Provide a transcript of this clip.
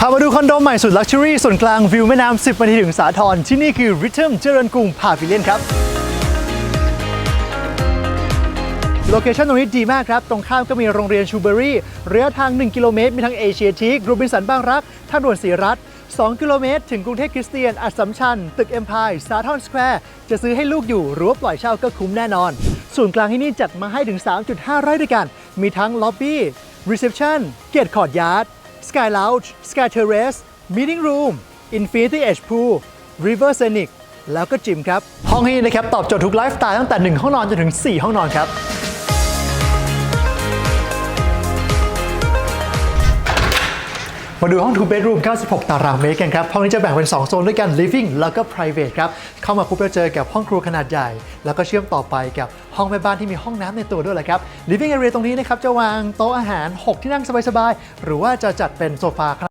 พามาดูคอนโดใหม่สุดลักชัวรี่ส่วนกลางวิวแม่น้ำ10นาทีถึงสาทรที่นี่คือ Rhythm เจริญกรุงพาวิเลียนครับ โลเคชั่นตรงนี้ดีมากครับ ตรงข้ามก็มีโรงเรียนชูเบอรี่ระยะทาง 1 กิโลเมตร มีทั้งเอเชียทีกรูบินสันบางรักทางด่วนศรีรัต2กิโลเมตร ถึงกรุงเทพคริสเตียน อัสสัมชัญ ตึกเอ็มพายสาทรสแควร์ จะซื้อให้ลูกอยู่หรือว่าปล่อยเช่าก็คุ้มแน่นอน ส่วนกลางที่นี่จัดมาให้ถึง 3.5 ไร่ด้วยกัน มีทั้งล็อบบี้รีเซพชันเกตคอร์ดยาร์ด สกายล u จ์สกายเทเรสมีติ้งรูมอินฟินิตี้เอชพูลริเวอร์เซนิกแล้วก็จิมครับ ห้องนี้นะครับ ตอบโจทย์ทุกไลฟ์สไตล์ตั้งแต่ 1 ห้องนอนจนถึง 4 ห้องนอนครับ มาดูห้อง2 bedroom 96 ตารางเมตรกันครับ ห้องนี้จะแบ่งเป็น 2 โซนด้วยกัน living แล้วก็ private ครับ เข้ามาปุ๊บเราเจอกับห้องครัวขนาดใหญ่ แล้วก็เชื่อมต่อไปกับห้องแม่บ้านที่มีห้องน้ำในตัวด้วยแหละครับ living area ตรงนี้นะครับจะวางโต๊ะอาหาร 6 ที่นั่งสบายๆ หรือว่าจะจัดเป็นโซฟา